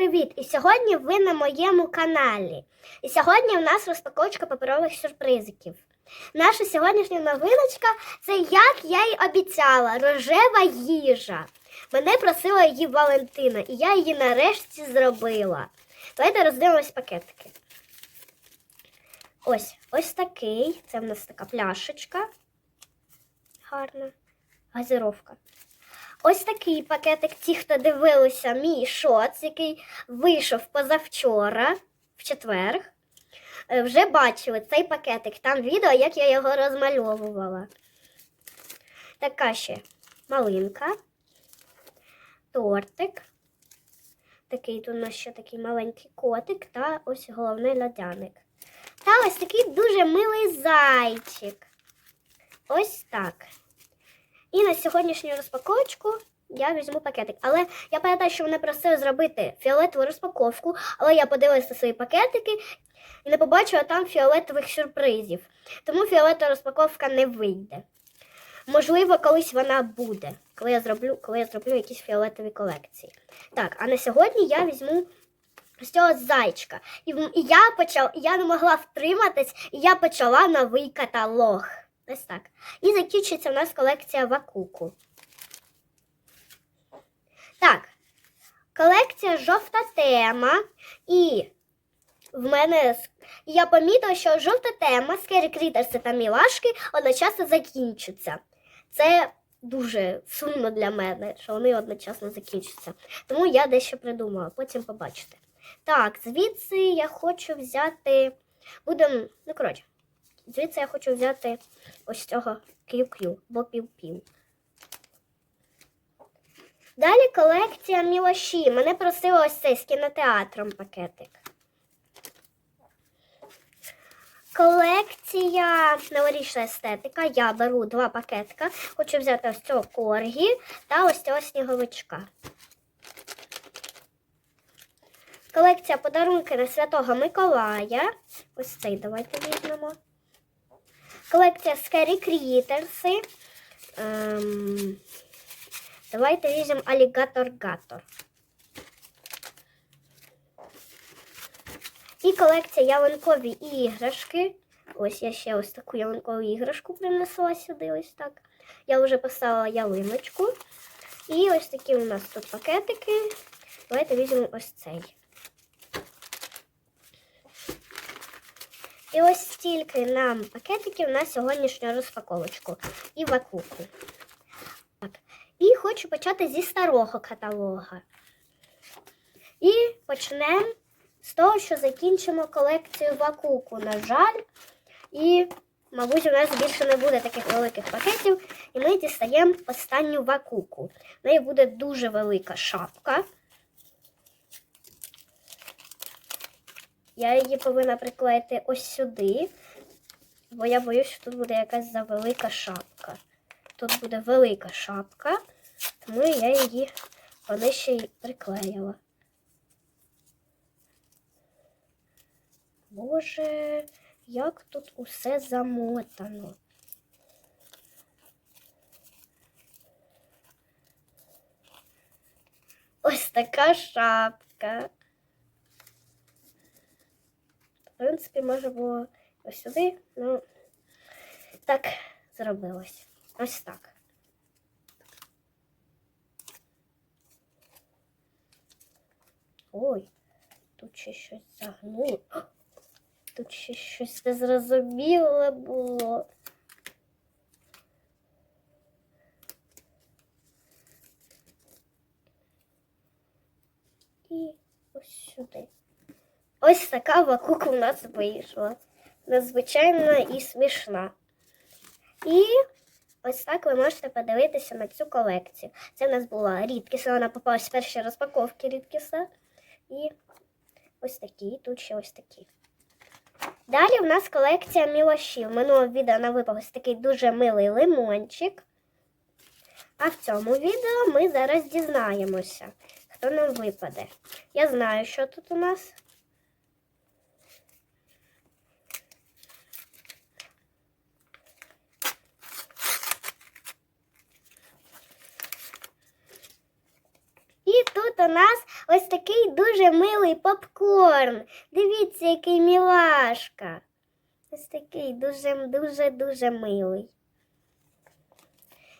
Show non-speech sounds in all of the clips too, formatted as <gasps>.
Привіт! І сьогодні ви на моєму каналі. І сьогодні в нас розпаковочка паперових сюрпризиків. Наша сьогоднішня новиночка це як я й обіцяла, рожева їжа. Мене просила її Валентина, і я її нарешті зробила. Давайте роздивимось пакетики. Ось ось такий. Це в нас така пляшечка. Гарна. Газировка. Ось такий пакетик. Ті, хто дивилися мій шоц, який вийшов позавчора, в четвер, е, вже бачили цей пакетик. Там відео, як я його розмальовувала. Така ще малинка, тортик. Такий тут у нас ще такий маленький котик та ось головний льодяник. Та ось такий дуже милий зайчик. Ось так. І на сьогоднішню розпаковочку я візьму пакетик. Але я пам'ятаю, що вони просили зробити фіолетову розпаковку, але я подивилася свої пакетики і не побачила там фіолетових сюрпризів. Тому фіолетова розпаковка не вийде. Можливо, колись вона буде, коли я зроблю, коли я зроблю якісь фіолетові колекції. Так, а на сьогодні я візьму з цього зайчика. І, я почала, я не могла втриматись, і я почала новий каталог. Ось так. І закінчиться в нас колекція Вакуку. Так, колекція жовта тема. І в мене я помітила, що жовта тема Critters та Мілашки одночасно закінчаться. Це дуже сумно для мене, що вони одночасно закінчаться. Тому я дещо придумала, потім побачите. Так, звідси я хочу взяти. Будем, ну коротше, звідси я хочу взяти ось цього QQ, бо пів-пів. Далі колекція мілоші. Мене просили ось цей з кінотеатром пакетик. Колекція новорічна естетика. Я беру два пакетика. Хочу взяти ось цього коргі та ось цього сніговичка. Колекція подарунки на Святого Миколая. Ось цей давайте візьмемо. Колекція Scary Critters. Ем, давайте візьмемо Alligator Gator. І колекція ялинкові іграшки. Ось я ще ось таку ялинкову іграшку принесла сюди. Ось так. Я вже поставила ялиночку. І ось такі у нас тут пакетики. Давайте візьмемо ось цей. І ось стільки нам пакетиків на сьогоднішню розпаковочку і вакуку. Так. І хочу почати зі старого каталога. І почнемо з того, що закінчимо колекцію вакуку. На жаль, і, мабуть, у нас більше не буде таких великих пакетів. І ми дістаємо останню вакуку. В неї буде дуже велика шапка. Я її повинна приклеїти ось сюди, бо я боюсь, що тут буде якась завелика шапка. Тут буде велика шапка, тому я її понижче й приклеїла. Боже, як тут усе замотано. Ось така шапка. В принципі, може було ось сюди, ну так зробилось. Ось так. Ой, тут ще щось загнуло. <gasps> Тут ще щось незрозуміле було. І ось сюди. Ось така вакука у нас вийшла. Надзвичайна і смішна. І ось так ви можете подивитися на цю колекцію. Це в нас була рідкісна, вона попалась з першої розпаковки рідкісна. І ось такі, і тут ще ось такі. Далі в нас колекція мілошів. Минулого відео нам випав ось такий дуже милий лимончик. А в цьому відео ми зараз дізнаємося, хто нам випаде. Я знаю, що тут у нас. У нас ось такий дуже милий попкорн. Дивіться, який мілашка. Ось такий дуже, дуже, дуже милий.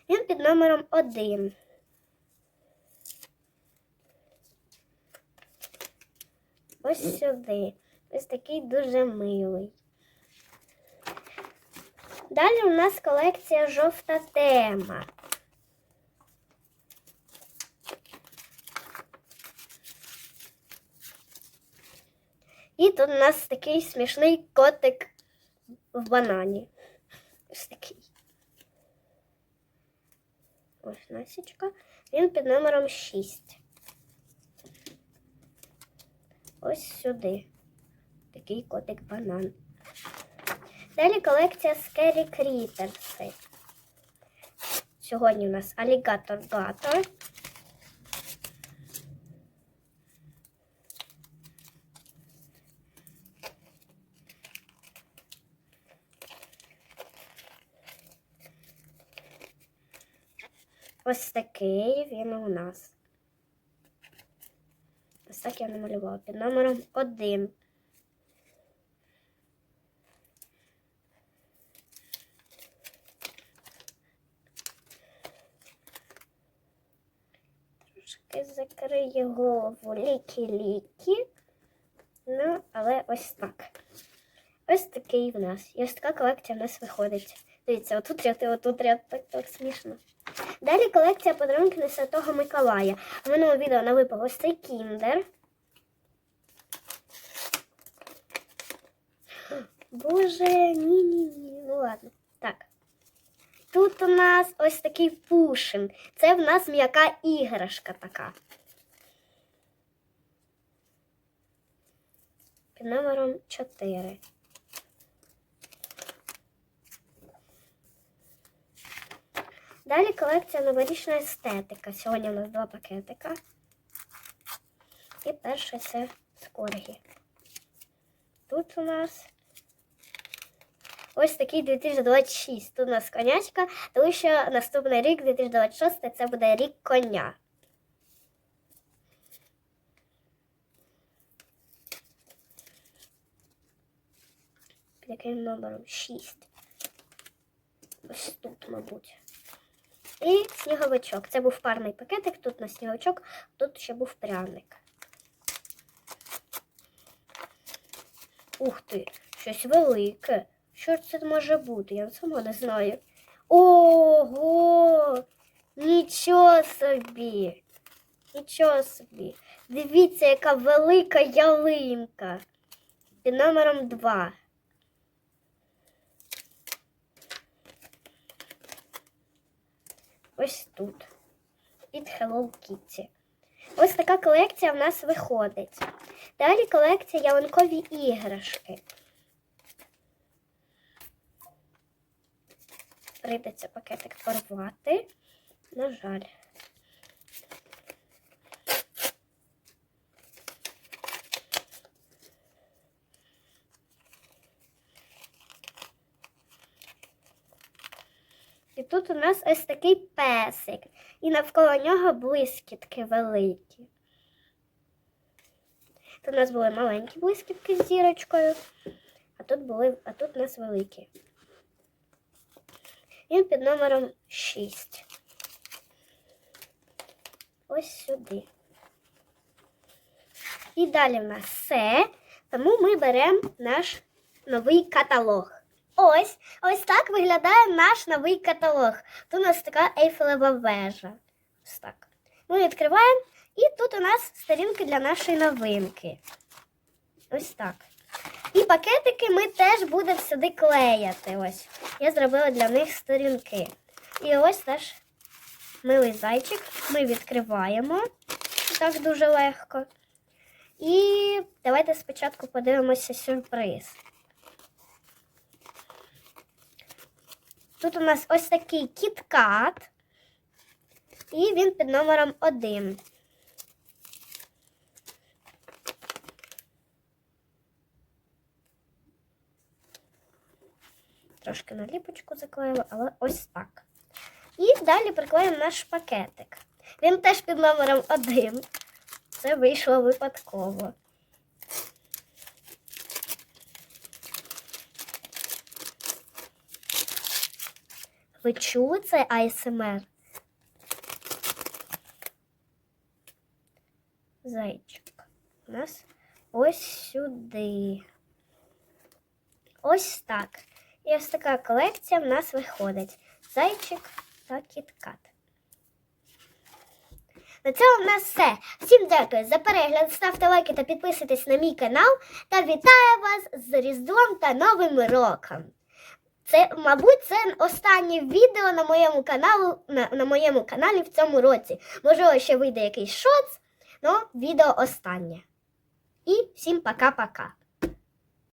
Він під номером один. Ось сюди. Ось такий дуже милий. Далі у нас колекція жовта тема. І тут у нас такий смішний котик в банані. Ось такий. Ось Насічка. Він під номером 6. Ось сюди. Такий котик банан. Далі колекція Scary Critters. Сьогодні у нас алігатор гатор. Ось такий він у нас. Ось так я намалювала під номером один. Трошки закриє голову ліки-ліки. Ну, але ось так. Ось такий в нас. І ось така колекція в нас виходить. Дивіться, отут ряд і отут ряд, так, так смішно. Далі колекція подарунків на Святого Миколая. В минулому відео нам випав ось цей кіндер. Боже, ні-ні-ні. Ну ладно. Так. Тут у нас ось такий пушин. Це в нас м'яка іграшка така. Під номером 4. Далі колекція новорічна естетика. Сьогодні у нас два пакетика. І перше це скоргі. Тут у нас ось такий 2026. Тут у нас конячка, тому що наступний рік, 2026, це буде рік коня. Під яким номером 6. Ось тут, мабуть. І сніговичок. Це був парний пакетик, тут на сніговичок, тут ще був пряник. Ух ти, щось велике. Що це може бути? Я сама не знаю. Ого! Нічого собі! Нічого собі. Дивіться, яка велика ялинка. Під номером 2. Ось тут. Від Hello Kitty. Ось така колекція в нас виходить. Далі колекція ялинкові іграшки. Прийдеться пакетик порвати. На жаль. Тут у нас ось такий песик. І навколо нього блискітки великі. Тут у нас були маленькі блискітки з зірочкою, а тут були, а тут у нас великі. Він під номером 6. Ось сюди. І далі в нас все. Тому ми беремо наш новий каталог. Ось, ось так виглядає наш новий каталог. Тут у нас така ейфелева вежа. Ось так. Ми відкриваємо, і тут у нас сторінки для нашої новинки. Ось так. І пакетики ми теж будемо сюди клеяти. Ось. Я зробила для них сторінки. І ось теж милий зайчик. Ми відкриваємо так дуже легко. І давайте спочатку подивимося сюрприз. Тут у нас ось такий кіткат, і він під номером 1. Трошки наліпочку заклеїла, але ось так. І далі приклеїмо наш пакетик. Він теж під номером 1. це вийшло випадково. Ви чули це АСМР? Зайчик. У нас ось сюди. Ось так. І ось така колекція в нас виходить. Зайчик та кіткат. На цьому в нас все. Всім дякую за перегляд. Ставте лайки та підписуйтесь на мій канал. Та вітаю вас з Різдвом та Новим роком. Це, мабуть, це останнє відео на моєму каналу, на, на моєму каналі в цьому році. Можливо, ще вийде якийсь шоц, але відео останнє. І всім пока-пока.